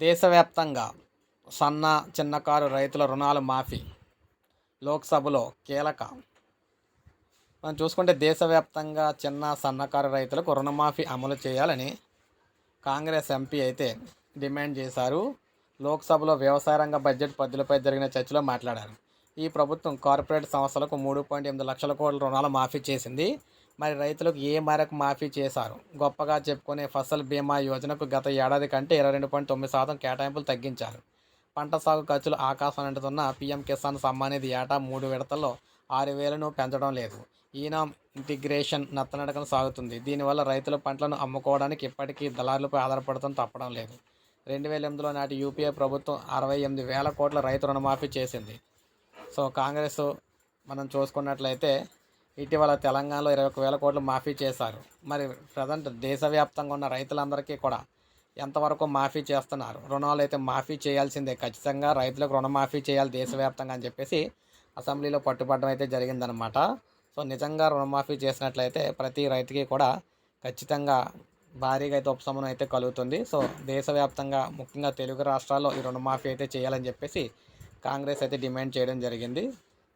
దేశవ్యాప్తంగా సన్న చిన్నకారు రైతుల రుణాలు మాఫీ లోక్సభలో కీలక. మనం చూసుకుంటే దేశవ్యాప్తంగా చిన్న సన్నకారు రైతులకు రుణమాఫీ అమలు చేయాలని కాంగ్రెస్ ఎంపీ అయితే డిమాండ్ చేశారు. లోక్సభలో వ్యవసాయ రంగ బడ్జెట్ పద్ధతులపై జరిగిన చర్చలో మాట్లాడారు. ఈ ప్రభుత్వం కార్పొరేట్ సంస్థలకు మూడు పాయింట్ ఎనిమిది లక్షల కోట్ల రుణాలు మాఫీ చేసింది. మరి రైతులకు ఏ మేరకు మాఫీ చేశారు? గొప్పగా చెప్పుకునే ఫసల్ బీమా యోజనకు గత ఏడాది కంటే ఇరవై రెండు పాయింట్ తొమ్మిది శాతం కేటాయింపులు తగ్గించారు. పంట సాగు ఖర్చులు ఆకాశం అంటుతున్న పీఎం కిసాన్ సమ్మాన్ నిధి ఏటా మూడు విడతల్లో ఆరు వేలను పెంచడం లేదు. ఈనాం ఇంటిగ్రేషన్ నత్తనడకన సాగుతుంది. దీనివల్ల రైతుల పంటలను అమ్ముకోవడానికి ఇప్పటికీ దళారులపై ఆధారపడటం తప్పడం లేదు. రెండు వేల ఎనిమిదిలో నాటి యూపీఏ ప్రభుత్వం అరవై ఎనిమిది వేల కోట్ల రైతు రుణమాఫీ చేసింది. సో కాంగ్రెస్ మనం చూసుకున్నట్లయితే ఇటీవల తెలంగాణలో ఇరవై ఒక వేల కోట్లు మాఫీ చేశారు. మరి ప్రజెంట్ దేశవ్యాప్తంగా ఉన్న రైతులందరికీ కూడా ఎంతవరకు మాఫీ చేస్తున్నారు? రుణాలు అయితే మాఫీ చేయాల్సిందే ఖచ్చితంగా. రైతులకు రుణమాఫీ చేయాలి దేశవ్యాప్తంగా అని చెప్పేసి అసెంబ్లీలో పట్టుబడడం అయితే జరిగిందనమాట సో నిజంగా రుణమాఫీ చేసినట్లయితే ప్రతి రైతుకి కూడా ఖచ్చితంగా భారీగా అయితే ఉపశమనం అయితే కలుగుతుంది. సో దేశవ్యాప్తంగా ముఖ్యంగా తెలుగు రాష్ట్రాల్లో ఈ రుణమాఫీ అయితే చేయాలని చెప్పేసి కాంగ్రెస్ అయితే డిమాండ్ చేయడం జరిగింది.